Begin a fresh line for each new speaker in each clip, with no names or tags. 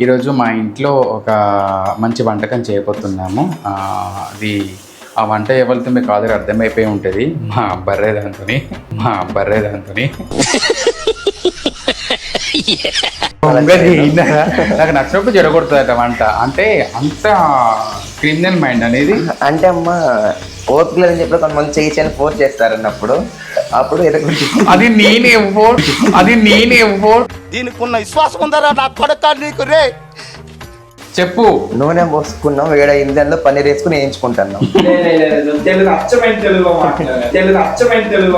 ఈరోజు మా ఇంట్లో ఒక మంచి వంటకం చేయబోతున్నాము. అది ఆ వంట ఎవరితో మీకు ఆల్రెడీ అర్థమైపోయి ఉంటుంది. మా బర్రేదాంతోని మా బర్రేదాంతోని. నాకు నచ్చినప్పుడు జరగొడుతుందట వంట. అంటే అంత క్రిమినల్ మైండ్ అనేది.
అంటే అమ్మ ఓపిక లేదని చెప్పి కొంతమంది చేయని ఫోర్స్ చేస్తారు అన్నప్పుడు అప్పుడు
అది నేనే ఓట్ అది నేనే ఓట్
దీనికి ఉన్న విశ్వాసం ఉందరా నా కొడక నీకు రే?
చెప్పు.
నూనె పోసుకున్నాం వేడైంది అందులో పన్నీర్ వేసుకుని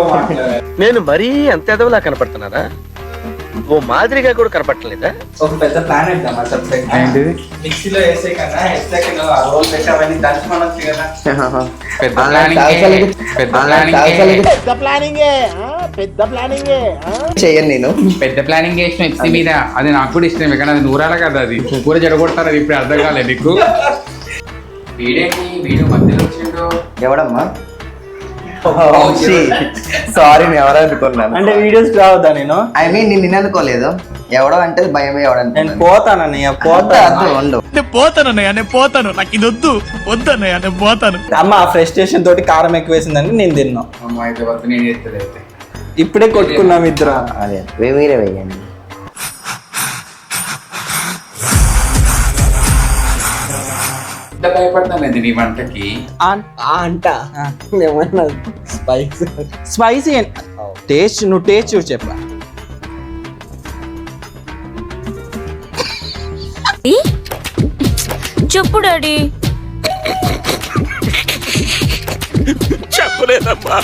మాట్లాడాలి
నేను మరీ అంత ఎదవలా కనపడుతున్నారా? ఓ మాదిరిగా కూడా కనపడలేదా
ఒక పెద్ద ప్లాన్ వేద్దాం అసలు
ఏంటిది?
మిక్సీలో వేసే కన్నా ఎస్టాక్ ఆ రోల్ పెట్టి అవన్నీ దంచి మనం కదా.
పెద్ద ప్లానింగే. పెద్ద
నేను.
పెద్ద ప్లానింగ్ చేసిన మీద? అది నాకు కూడా ఇష్టమే కానీ అది నూరాల కదా అది. కూర జడగొడతారు అది ఇప్పుడు అర్థం కాలేదు నీకు. వీడేంటి? వీడు మధ్యలో వచ్చిండు.
ఎవడమ్మా? సారీ నేను ఎవరు అనుకున్నాను.
అంటే వీడియోస్ రావద్దా నేను?
ఐ మీన్ నేను నిన్ను అనుకోలేదు. ఎవడో అంటే భయమే ఎవడు
నేను పోతానన్నయ్య
పోతా ఉండు.
నేను పోతానన్నయ్య నేను పోతాను. నాకు ఇది వద్దు. వద్దన్నయ్య నేను పోతాను.
అమ్మ ఆ ఫ్రస్ట్రేషన్ తోటి కారం ఎక్కువ వేసిందని నేను తిన్నా.
అమ్మ అయితే వద్దు నేను చేస్తుంది అయితే.
ఇప్పుడే కొట్టుకున్నాం ఇద్దరం.
మీరే వేయండి.
ఎంత భయపడతాను నీ వంటకి
అంట. ఏమన్నా స్పైస్? స్పైసీ టేస్ట్ నువ్వు టేస్ట్ చూసి చెప్పా.
చెప్పు డాడీ.
చెప్పలేదమ్మా.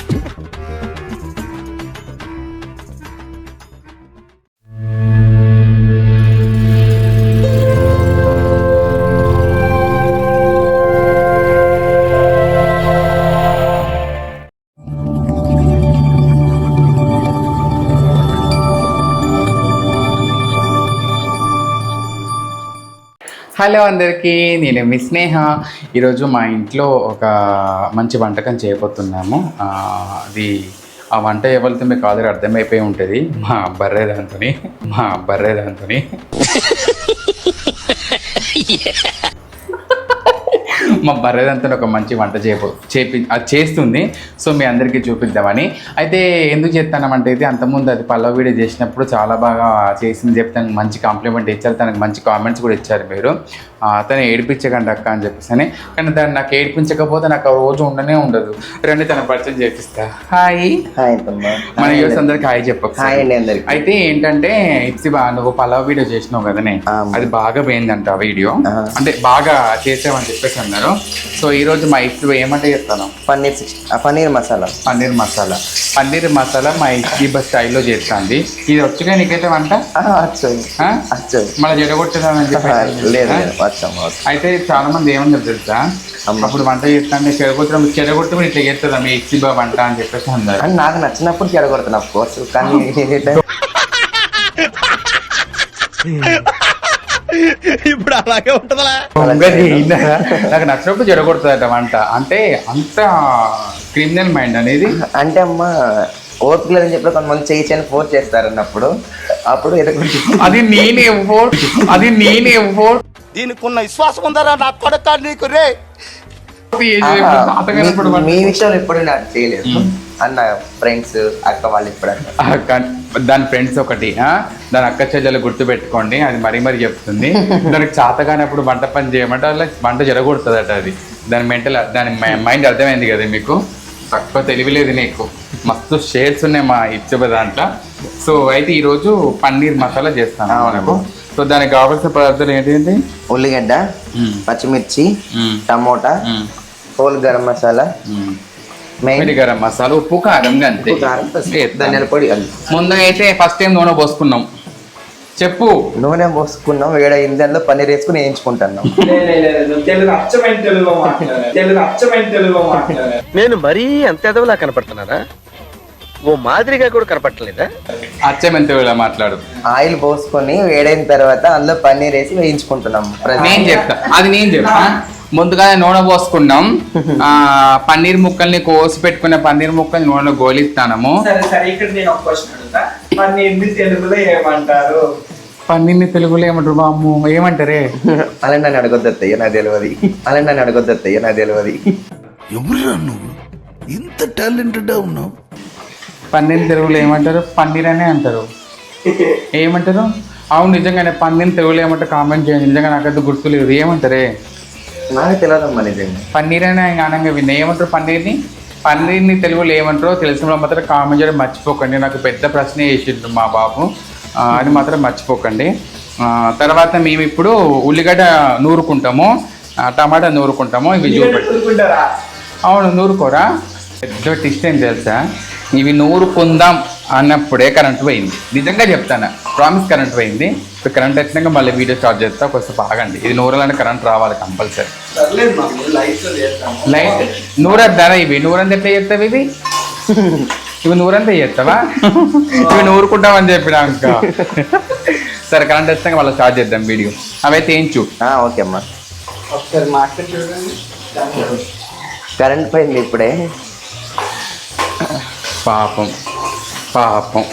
హలో అందరికీ నేను మీ స్నేహ. ఈరోజు మా ఇంట్లో ఒక మంచి వంటకం చేయబోతున్నాము. అది ఆ వంట ఎవరితో మీకు ఆల్రెడీ అర్థమైపోయి ఉంటుంది. మా బర్రేదాంతోని మా బర్రేదాంతోని మా బర్రెదంతా ఒక మంచి వంట చేయబో చేపి అది చేస్తుంది. సో మీ అందరికీ చూపిద్దామని. అయితే ఎందుకు చెప్తానంటే అయితే అంతకుముందు అది పల్లవ వీడియో చేసినప్పుడు చాలా బాగా చేసింది చెప్పి తనకు మంచి కాంప్లిమెంట్ ఇచ్చారు. తనకు మంచి కామెంట్స్ కూడా ఇచ్చారు మీరు. తను ఏడిపించకండి అక్క అని చెప్పేసి అని. కానీ తను నాకు ఏడిపించకపోతే నాకు ఆ రోజు ఉండనే ఉండదు. రండి తన పరిచయం చేపిస్తా. హాయ్.
హాయ్
మన యూస్ అందరికి హాయ్ చెప్పకు అయితే ఏంటంటే ఇప్సి బా నువ్వు పలావ్ వీడియో చేసినావు కదనే. అది బాగా పోయిందంట వీడియో. అంటే బాగా చేసామని చెప్పేసి అన్నారు. సో ఈ రోజు మా ఇప్సి ఏమంటే చెప్తాను?
పన్నీర్ పన్నీర్ మసాలా.
పన్నీర్ మసాలా. పన్నీర్ మసాలా మా ఇడ్లీ బస్ స్టైల్లో చేస్తుంది. ఇది వచ్చిగా నీకైతే వంట?
వచ్చు
మళ్ళీ
లేదు వచ్చు
అయితే చాలా మంది ఏమన్నారు తెలుసా. అప్పుడు వంట చేస్తాంటే చెడగొట్టడం చెడగొట్టి కూడా ఇట్లా చేస్తుందా మీ ఇడ్లీ బా వంట అని చెప్పేసి అన్నారు.
అని నాకు నచ్చినప్పుడు చెడగొడతాను అఫ్ కోర్స్ కానీ
ఇప్పుడు అలాగే ఉంటుందా
నాకు నచ్చినప్పుడు జడగొడుతుందట వంట. అంటే అంత క్రిమినల్ మైండ్ అనేది.
అంటే అమ్మ ఓపిక లేదని చెప్పి కొంతమంది చేయి చేయని ఫోర్స్ చేస్తారు అన్నప్పుడు అప్పుడు
అది నేనే ఓట్ అది నేనే ఓట్
దీనికి ఉన్న విశ్వాసం ఉందరా నా కొడక నీకు రే?
మీ విషయంలో ఎప్పుడు నాకు చేయలేదు. అన్న ఫ్రెండ్స్ అక్క వాళ్ళు ఇప్పుడు
దాని ఫ్రెండ్స్ ఒకటి? దాని అక్క చెల్లెలు గుర్తు పెట్టుకోండి అది మరీ మరీ చెప్తుంది దానికి చేత కానప్పుడు వంట పని చేయమంటే అలా వంట జరగొడుతుందట అది దాని మెంటల్ దాని మైండ్ అర్థమైంది కదా మీకు తక్కువ తెలివిలేదు నీకు మస్తు షేర్స్ ఉన్నాయి మా ఇచ్చబ దాంట్లో సో అయితే ఈరోజు పన్నీర్ మసాలా చేస్తాను. మనకు సో దానికి కావాల్సిన పదార్థాలు ఏంటి
ఉల్లిగడ్డ. పచ్చిమిర్చి. Tomato. Whole garam masala. Main
garam masala ఉప్పు కారం అంతే.
కారం. ధనియాల పొడి
ముందుగా అయితే ఫస్ట్ టైం నూనె పోసుకున్నాం. చెప్పు.
నూనె పోసుకున్నాం వేడైంది అందులో పన్నీర్ వేసుకుని వేయించుకుంటున్నాం.
లేదు తెలుగు అచ్చమైన తెలుగులో మాట్లాడాలి తెలుగు అచ్చమైన తెలుగులో మాట్లాడాలి
నేను మరీ అంత ఎదవలా కనపడుతున్నారా ఓ మాదిరిగా కూడా కనపడలేదా
అచ్చమెంత మాట్లాడు.
ఆయిల్ పోసుకొని వేడైన తర్వాత అందులో పన్నీర్ వేసి వేయించుకుంటున్నాం.
నేను చెప్తా. అది నేను చెప్తా. ముందుగా నూనె పోసుకున్నాం ఆ పన్నీర్ ముక్కల్ని కోసి పెట్టుకున్న పన్నీర్ ముక్కల్ని నూనెలో గోలిస్తాము
సరే సరే ఇక్కడ నేను ఒక క్వశ్చన్ అడుగుతా. మరి ఎన్ని తెలుగులో ఏమంటారు?
పన్నీర్ని తెలుగులో ఏమంటారు బామ్ము ఏమంటారే?
అలా నన్ను అడగొద్దు అత్తయ్య నాకు తెలియదు. అలా నన్ను అడగొద్దు అత్తయ్య నాకు తెలియదు.
ఎవరురా నువ్వు? ఇంత టాలెంటెడ్ ఉన్నావు.
పన్నీర్ తెలుగులో ఏమంటారు? పన్నీర్ అనే అంటారు. ఏమంటారు? అవును నిజంగానే పన్నీర్ తెలుగులో ఏమంటారు? కామెంట్ చేయండి. నిజంగా నాకైతే గుర్తులేదు. ఏమంటారే?
నాకు తెలియదమ్మా నిజంగా.
పన్నీర్ అనే ఆనంగా విన్నా. ఏమంటారు పన్నీర్ని? పన్నీర్ని తెలుగులో ఏమంటారో తెలిసిన వాళ్ళు మాత్రం కామెంట్ చేయడం మర్చిపోకండి. నాకు పెద్ద ప్రశ్న వేసిండ్రు మా బాబు. అది మాత్రం మర్చిపోకండి. ఆ, తర్వాత మేము ఇప్పుడు ఉల్లిగడ్డ నూరుకుంటాము. టమాటా నూరుకుంటాము. ఇవి అవును నూరుకోరా? పెద్ద టిస్ట్ ఏం తెలుసా? ఇవి నూరుకుందాం. అన్నప్పుడే కరెంట్ పోయింది. నిజంగా చెప్తాను. ప్రామిస్ కరెంట్ పోయింది. ఇప్పుడు కరెంట్ వచ్చినాక మళ్ళీ వీడియో స్టార్ట్ చేస్తా కొంచెం బాగండి. ఇది నూరాలంటే కరెంట్ రావాలి కంపల్సరీ
లైట్
నూరద్దారా ఇవి నూరంత ఎట్లా చేస్తావు ఇవి? ఇవి నూరంతా చేస్తావా? ఇవి నూరుకుంటామని చెప్పినాక సరే కరెంట్ వచ్చినాక మళ్ళీ స్టార్ట్ చేద్దాం వీడియో అవైతే ఏంచు
ఆ, ఓకే అమ్మా.
ఒకసారి చూడండి.
కరెంట్ పోయింది ఇప్పుడే.
పాపం. పాపం.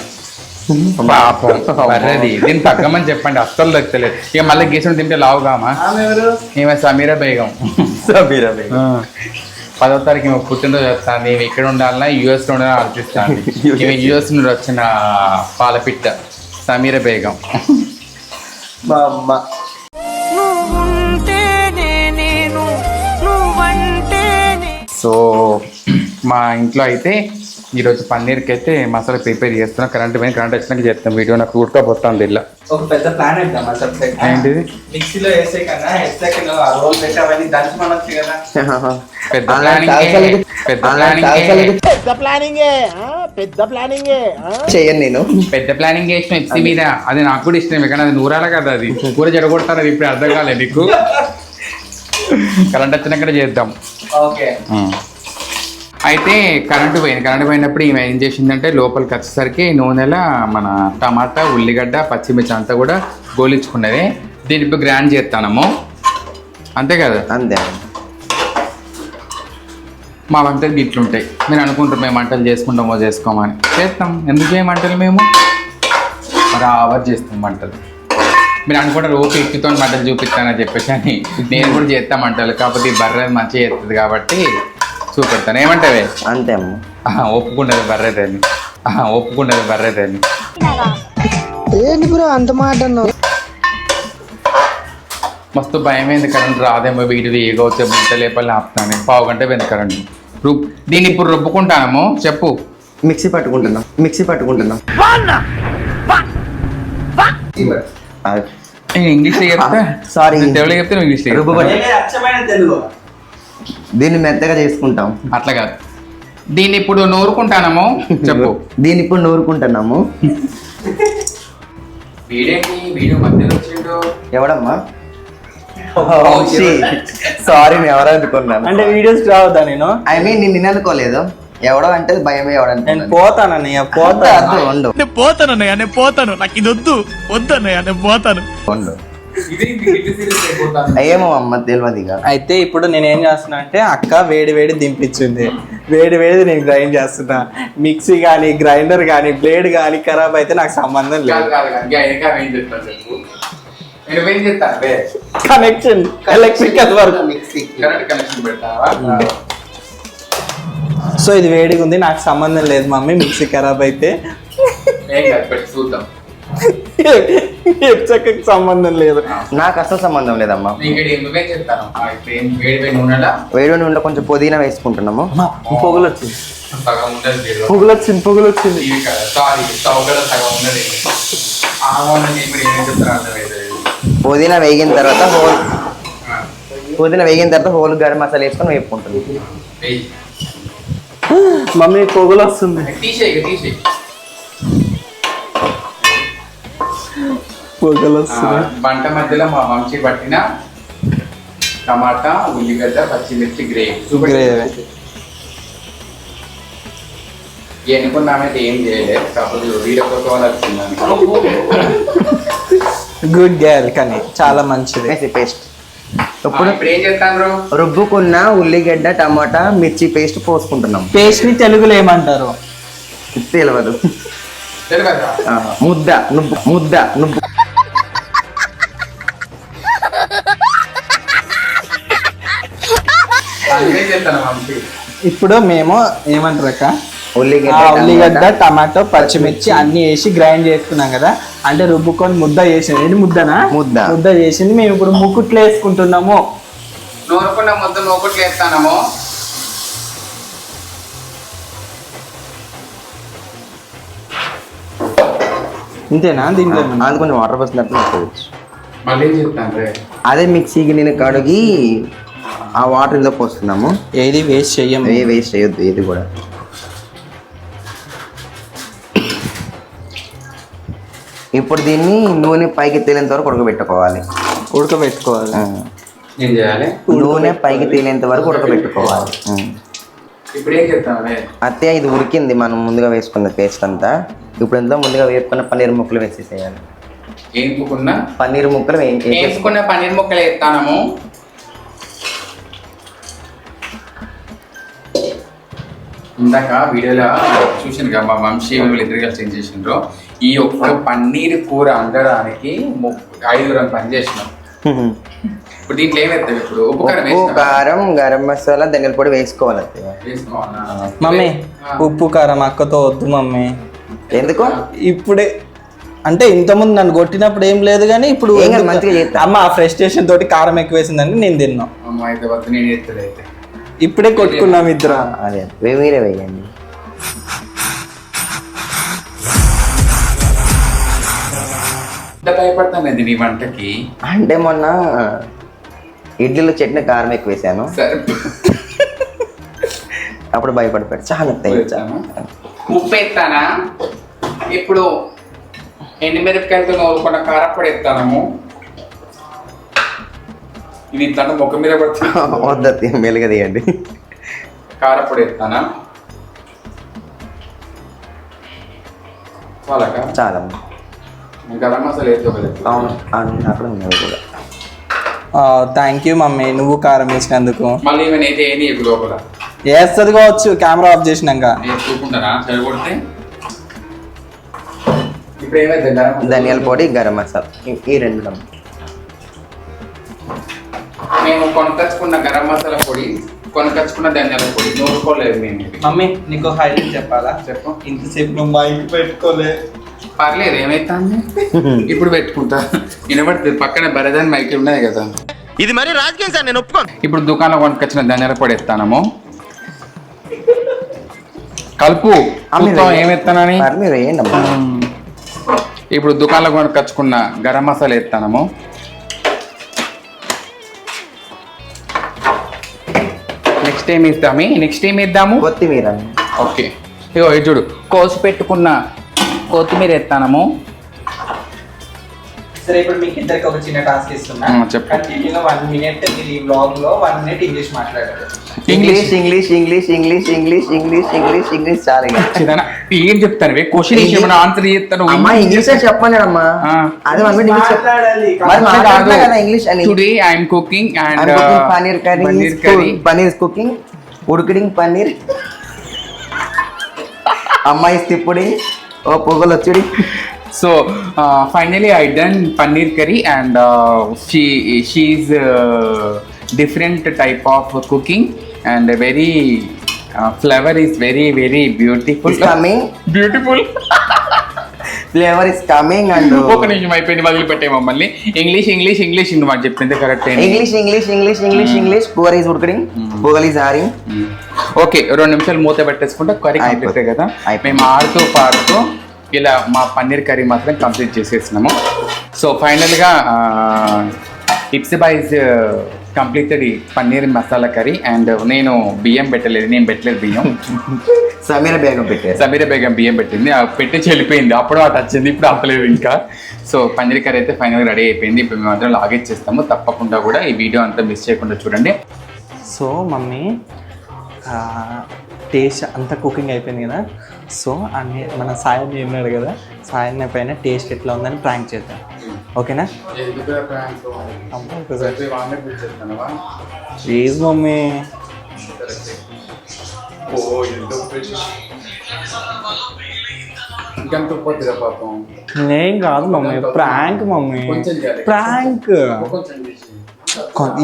పాపం. బర్రెది దీన్ని తగ్గమని చెప్పండి. అస్సలు దక్కలేదు ఇక మళ్ళీ గీసుడు తింటే లావుగామా? ఈమె సమీరా బేగం.
సమీరా బేగం.
పదో తారీఖు ఈమె పుట్టినరోజు వస్తాను నేను ఇక్కడ ఉండాలన్నా యూఎస్లో ఉండాలని ఆలోచిస్తాను ఈమె యూఎస్ నుండి వచ్చిన పాలపిట్ట సమీర బేగం.
మా అమ్మ
సో మా ఇంట్లో అయితే ఈరోజు పన్నీర్కి అయితే మసాలా ప్రిపేర్ చేస్తున్నాం. కరెంట్ పోయిన కరెంట్ వచ్చినాక చేస్తాం. వీడియో నాకు ఉడకపోతుంది ఇలా.
ఒక పెద్ద ప్లాన్ వేద్దాం అసలు
ఏంటిది?
మిక్సీలో వేసే కన్నా ఎస్ఐకి ఆ రోల్ పెట్టి అవన్నీ దంచి మనొచ్చు కదా.
పెద్ద ప్లానింగ్. పెద్ద ప్లానింగ్.
పెద్ద ప్లానింగే. ఆ? పెద్ద ప్లానింగే?
చెయ్యను నేను.
పెద్ద ప్లానింగ్ చేసిన ఎఫ్సీ మీద అది నాకు కూడా ఇష్టమే. కానీ అది నూరాల కదా అది. కూర జడగొడతారు అది ఇప్పుడు అర్థం కాలేదు నీకు. కరెంట్ వచ్చినాక చేద్దాం.
ఓకే.
అయితే కరెంటు పోయింది. కరెంటు పోయినప్పుడు ఈమె ఏం చేసిందంటే లోపలికి వచ్చేసరికి నూనెల మన టమాటా ఉల్లిగడ్డ పచ్చిమిర్చి అంతా కూడా గోలించుకున్నది. ఇప్పుడు గ్రైండ్ చేస్తానము అంతే కదా?
అంతే.
మా వంటలు ఇట్లుంటాయి మీరు అనుకుంటారు మేము వంటలు చేసుకుంటామో చేసుకోమని చేస్తాం. ఎందుకు చేయం వంటలు మేము? మరి ఆవర్ చేస్తాం వంటలు. మీరు అనుకుంటారు ఓకే ఎక్కుతో వంటలు చూపిస్తానని చెప్పేసి అని. నేను కూడా చేస్తాం వంటలు. కాకపోతే ఈ బర్రె మంచిగా చేస్తుంది కాబట్టి చూపెడతాను. ఏమంటావే?
అంతే అమ్మ.
ఆహా, ఒప్పుకున్నది బర్రెదని ఆహా, ఒప్పుకున్నది బర్రెదని మస్తు భయమైంది కరెంట్ రాదేమో వీడి వేగవచ్చు బింట లేపల్ని ఆపుతాను. పావు గంట పోయింది కరెంట్. రుబ్ దీన్ని ఇప్పుడు రుబ్బుకుంటాము చెప్పు.
మిక్సీ పట్టుకుంటున్నాం. మిక్సీ పట్టుకుంటున్నాం.
ఇంగ్లీష్లో చెప్తా. నేను తెలుగులో చెప్తే నువ్వు ఇంగ్లీష్లో
దీన్ని మెత్తగా చేసుకుంటాం.
అట్లా కాదు. దీన్ని ఇప్పుడు నూరుకుంటానము చెప్పు.
దీన్ని ఇప్పుడు నూరుకుంటున్నాము. ఎవడమ్మా? సారీ నేను ఎవరు అనుకున్నాను.
అంటే వీడియోస్ రావద్దా నేను?
ఐ మీన్ నేను నిన్ను అనుకోలేదు. ఎవడో అంటే భయమే
నేను
ఎవడంటే
పోతానన్నయ్య పోతా
ఉండు.
నేను పోతాను అన్నయ్య నేను పోతాను. నాకు ఇది వద్దు. వద్దు అన్నయ్య నేను పోతాను.
ఉండు. ఏమో అమ్మ తెలియదు ఇక.
అయితే ఇప్పుడు నేను ఏం చేస్తున్నా అంటే అక్క వేడి వేడి దింపించింది. వేడి వేడి నేను గ్రైండ్ చేస్తున్నా. మిక్సీ కానీ గ్రైండర్ కానీ బ్లేడ్ కానీ ఖరాబ్ అయితే నాకు సంబంధం లేదు. Connection electrical work.
Mixie.
Current connection పెడతావా?
సో ఇది వేడిగా ఉంది నాకు సంబంధం లేదు మమ్మీ మిక్సీ ఖరాబ్ అయితే.
ఏం కాదు పెట్టి చూద్దాం.
చక్కకి సంబంధం లేదు.
నాకు అసలు సంబంధం లేదమ్మా.
వేడి వేడి నూనెలా
వేడి నుండి కొంచెం పుదీనా వేసుకుంటున్నాము.
పొగలు వచ్చింది. పొగలు వచ్చింది పొగలు వచ్చింది
పుదీనా వేగిన తర్వాత హోల్ పుదీనా వేగిన తర్వాత హోల్ గరం మసాలా వేసుకొని వేపుకుంటుంది.
మమ్మీ పొగలు వస్తుంది పొగలు
బంట మధ్యలో మా వంశీ పట్టిన టమాటా ఉల్లిగడ్డ పచ్చిమిర్చి గ్రేవీ.
గ్రేవీ.
ఎన్నుకున్నామైతే ఏం చేయలేదు కాకపోతే వీడియో కోసం
గుడ్ గర్ల్ కానీ చాలా మంచిది.
పేస్ట్
ఇప్పుడు ఏం చేస్తాను
రుబ్బుకున్న ఉల్లిగడ్డ టమాటా మిర్చి పేస్ట్ పోసుకుంటున్నాం.
పేస్ట్ని తెలుగులో ఏమంటారు?
తెలియదు. ముద్ద నువ్వు ముద్ద నువ్వు
ఇప్పుడు మేము ఏమంటారు అక్క
ఉల్లిగడ్డ
ఉల్లిగడ్డ
టమాటా.
పచ్చిమిర్చి అన్ని వేసి గ్రైండ్ చేసుకున్నాం కదా. అంటే రుబ్బుకొని ముద్ద చేసింది. ఏంటి ముద్దనా?
ముద్ద.
ముద్ద చేసింది. మేము ఇప్పుడు ముక్కుట్లు వేసుకుంటున్నాము.
నూరుకున్న మొత్తం నూకుట్లు వేస్తానము.
ఇంతేనా దీంట్లో?
అది కొంచెం వాటర్ పోసినట్టు
మళ్ళీ చెప్తాను
అదే మిక్సీకి నేను కడిగి ఆ వాటర్ ఇందులో పోస్తున్నాము?
ఏది వేస్ట్ చెయ్యము
ఏ వేస్ట్ చేయొద్దు ఏది కూడా. ఇప్పుడు దీన్ని నూనె పైకి తేలేంత వరకు ఉడకబెట్టుకోవాలి.
ఉడకబెట్టుకోవాలి.
ఏం చేయాలి?
నూనె పైకి తేలేంత వరకు ఉడకబెట్టుకోవాలి.
ఇప్పుడు ఏం చెప్తాను రే
అత్తయ్య ఇది ఉడికింది. మనం ముందుగా వేసుకున్న పేస్ట్ అంతా. ఇప్పుడు ఇందులో ముందుగా వేపుకున్న పన్నీర్ ముక్కలు వేసేసేయాలి.
ఏంపుకున్న
పన్నీర్ ముక్కలు
వేసుకున్న పన్నీర్ ముక్కలు వేస్తానము. ఇందాక వీడియోలో చూసాను కదా మా వంశీ వీళ్ళు ఇద్దరు కలిసి ఏం చేసిండ్రు? ఈ ఒక్క పన్నీర్ కూర వండడానికి ము- ఐదుగురం పని చేసినాం. ఇప్పుడు దీంట్లో ఏం ఇప్పుడు? ఉప్పు కారం
ఉప్పు? కారం గరం మసాలా ధనియాల పొడి వేసుకోవాలి?
మమ్మీ. ఉప్పు కారం అక్కతో వద్దు మమ్మీ.
ఎందుకు?
ఇప్పుడే అంటే ఇంతకుముందు నన్ను కొట్టినప్పుడు ఏం లేదు కానీ ఇప్పుడు. అమ్మ ఆ ఫ్రస్ట్రేషన్ తోటి కారం ఎక్కువ వేసిందని నేను తిన్నా.
అమ్మ అయితే వద్దు నేను అయితే.
ఇప్పుడే కొట్టుకున్నాం ఇద్దరం.
అదే. మీరే వేయండి.
ఇంత భయపడతాను నీ వంటకి?
అంటే మొన్న ఇడ్లీలో చట్నీ కారం ఎక్కువ వేసాను. అప్పుడు భయపడిపోయాడు. చాలా.
ఉప్పు ఎత్తానా ఇప్పుడు ఎండుమిరపకాయలతో నూరుకున్న కారప్పొడి ఎత్తానము ఇది ఇట్లా ముఖం మీద పడుతుంది
మెలుగా తీయండి.
కారప్పొడి ఎత్తానా? చాలక
చాలా.
గరం మసాలా వేస్తే కదా
అవును అవును అక్కడ ఉన్నది కూడా.
Thank you mummy. నువ్వు కారం వేసినందుకు.
మళ్ళీ అయితే ఏంది ఇప్పుడు లోపల.
వేస్తుంది కావచ్చు కెమెరా ఆఫ్ చేసినాక.
నేను చూసుకుంటానా సరిపడితే ఇప్పుడు ఏమైతే?
ధనియాల పొడి? గరం మసాలా. ఈ- రెండు.
మేము కొనుకొచ్చుకున్న గరం మసాలా పొడి కొనుకొచ్చుకున్న ధనియాల పొడి నూరుకోలేదు మేము.
మమ్మీ నీకు హైలైట్ చెప్పాలా?
చెప్పు.
ఇంతసేపు నువ్వు మైక్ పెట్టుకోలే.
పర్లేదు ఏమైతుంది? ఇప్పుడు పెట్టుకుంటా. వినబడుతుంది పక్కన భరదాన్ మైక్ ఉన్నాయి కదా.
ఇది మరి రాజకీయం సార్ నేను ఒప్పుకోను.
ఇప్పుడు దుకాణంలో కొనుకొచ్చిన ధనియాల పొడి ఎత్తానము. కలుపు.
అమ్మా
ఇప్పుడు దుకాణంలో కొనుకొచ్చుకున్న గరం మసాలా ఎత్తానము. నెక్స్ట్ ఏం ఇద్దామి? నెక్స్ట్ ఏం ఇద్దాము?
కొత్తిమీర.
ఓకే ఇగో ఇది చూడు. కోసి పెట్టుకున్న కొత్తిమీర ఎత్తానము.
సరే ఇప్పుడు మీకు ఇద్దరికి ఒక చిన్న టాస్క్ ఇస్తున్నా. కంటిన్యూగా వన్ మినిట్ మీరు ఈ బ్లాగ్లో వన్ మినిట్ ఇంగ్లీష్ మాట్లాడారు
English English English English English English English English చాలా
ఏం చెప్తాను క్వశ్చన్ ఏమైనా ఆన్సర్ చేస్తాను?
అమ్మా ఇంగ్లీష్ చెప్పండి అమ్మా
ఆ.
అదే వన్ మినిట్ ఇంగ్లీష్ చెప్ప-
మాట్లాడాలి.
మరి మాట్లాడుతున్నా కదా. ఇంగ్లీష్ అని.
Today I'm cooking and. Paneer curry
paneer cooking ఉడికిడింగ్ paneer అమ్మాయి తిప్పుడి ఓ పొగలు వచ్చుడి.
So finally I done paneer curry and she she is different type of cooking and very flavour is very very beautiful
coming
beautiful
flavour is coming and
ఒక నిమిషం అయిపోయింది వదిలిపెట్టే మమ్మల్ని. English English English ఇంక మాకు చెప్పింది correct
English English English English English కూర is ఉడికిడింగ్ పొగల్ ఈస్ ఆరింగ్
ఓకే రెండు నిమిషాలు మూత పెట్టేసుకుంటే కర్రీ కంప్లీట్
అయిపోతుంది.
కదా. మేము ఆడుతూ పాడుతూ ఇలా మా పన్నీర్ కర్రీ మాత్రం కంప్లీట్ చేసేసినాము సో ఫైనల్గా IPS boys completed paneer masala curry. And నేను బియ్యం పెట్టలేదు నేను పెట్టలేదు బియ్యం.
సమీర బేగం పెట్టారు.
సమీర బేగం బియ్యం పెట్టింది. పెట్టి చెల్లిపోయింది అప్పుడు అటు వచ్చింది ఇప్పుడు ఆపలేదు ఇంకా. సో పన్నీర్ కర్రీ అయితే ఫైనల్గా రెడీ అయిపోయింది. ఇప్పుడు మేము అందరం లాగేజ్ చేస్తాము. తప్పకుండా కూడా ఈ వీడియో అంతా మిస్ చేయకుండా చూడండి.
సో మమ్మీ టేస్ట్ అంతా కుకింగ్ అయిపోయింది కదా? సో అన్ని మన సాయన్ని ఉన్నాడు కదా సాయన్న పైన టేస్ట్ ఎట్లా ఉందని ప్రాంక్ చేద్దాం ఓకేనా ప్లీజ్ మమ్మీ నేను కాదు మమ్మీ ప్రాంక్ మమ్మీ. ప్రాంక్.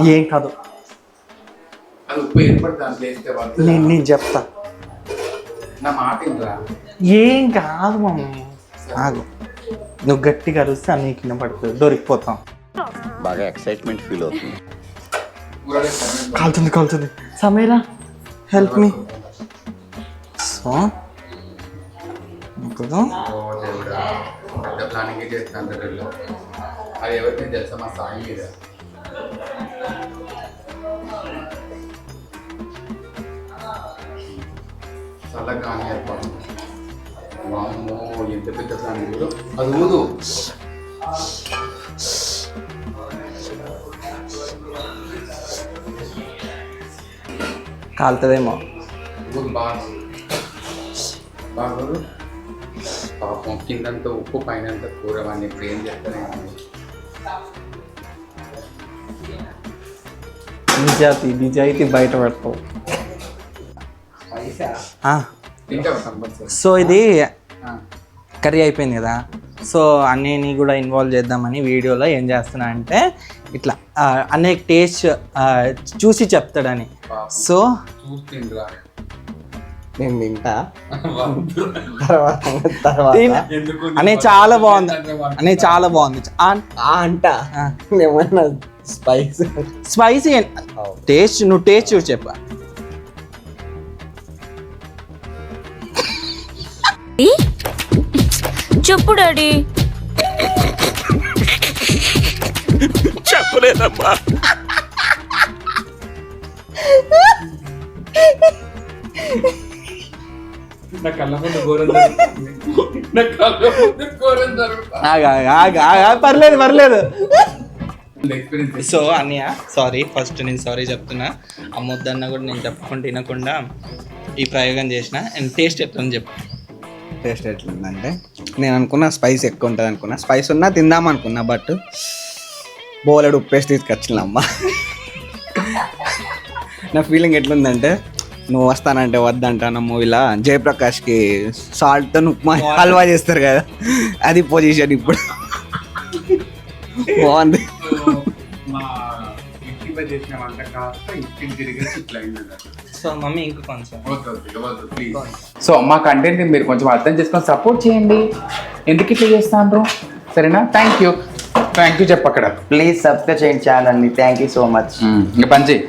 ఏం కాదు. నేను నేను చెప్తా
నా మాట ఏంట్రా?
ఏం కాదు మమ్మీ ఆగు. నువ్వు గట్టిగా అరిస్తే అన్ని కింద పడుతుంది. దొరికిపోతాం.
బాగా ఎక్సైట్మెంట్ ఫీల్ అవుతుంది.
కాలుతుంది కాలుతుంది. సమీరా హెల్ప్ మీ సో ఇప్పుడు?
ప్లానింగ్ చేస్తాను అది ఎవరికి తెలుసా? మా సాయి మీద చాలా కానీ ఏర్పాటు వామ్మో ఎంత పెద్ద ప్లానింగ్ అది ఊదు.
కాలుతుందేమో.
బాగా. పాపం కిందంతా ఉప్పు పైన కూర వాడిని ఇప్పుడు ఏం చేస్తానే
నిజాయితీ నిజాయితీ బయట పడతావు.
కంపల్సరీ
సో ఇది కర్రీ అయిపోయింది కదా. సో అన్నయ్యని కూడా ఇన్వాల్వ్ చేద్దామని వీడియోలో ఏం చేస్తున్నా అంటే ఇట్లా అన్నయ్య టేస్ట్ చూసి చెప్తాడని. సో నేను తింటా. తర్వాత తర్వాత. అనే చాలా బాగుంది. అనే చాలా బాగుంది. ఆ-
అంట. స్పైస్
స్పైసీ టేస్ట్ నువ్వు టేస్ట్ చూసి చెప్పు. ఆగు, ఆగు, ఆగు, పర్లేదు పర్లేదు. సో అన్నయ్య సారీ ఫస్ట్ నేను సారీ చెప్తున్నా. ఆ ముద్దన్న కూడా నేను చెప్పకుండా తినకుండా ఈ ప్రయోగం చేసిన. అండ్ టేస్ట్ ఎట్లని చెప్పు.
టేస్ట్ ఎట్లుందంటే నేను అనుకున్నా స్పైస్ ఎక్కువ ఉంటుంది అనుకున్నా. స్పైస్ ఉన్నా తిందాం అనుకున్నా బట్ బోలెడు ఉప్పేసి తీసుకొచ్చిన అమ్మ నా ఫీలింగ్ ఎట్లుందంటే నువ్వు వస్తానంటే వద్దంటాను మూవీలో జయప్రకాష్కి సాల్ట్తో ఉప్మా హల్వా చేస్తారు కదా అది పొజిషన్ ఇప్పుడు. బాగుంది.
చేసిన వంట కాస్త ఇంటికి తిరిగి ఇట్లా అయిందన్నమాట
సో మమ్మీ ఇంకో కొంచెం.
సో మా కంటెంట్ మీరు కొంచెం అర్థం చేసుకొని సపోర్ట్ చేయండి. ఎందుకు ఇట్లా చేస్తాను సరేనా? థ్యాంక్ యూ థ్యాంక్ యూ చెప్పక్కడ.
ప్లీజ్ సబ్స్క్రైబ్ చేయండి ఛానల్ని. థ్యాంక్ యూ సో మచ్
ఇంకా పని చేయి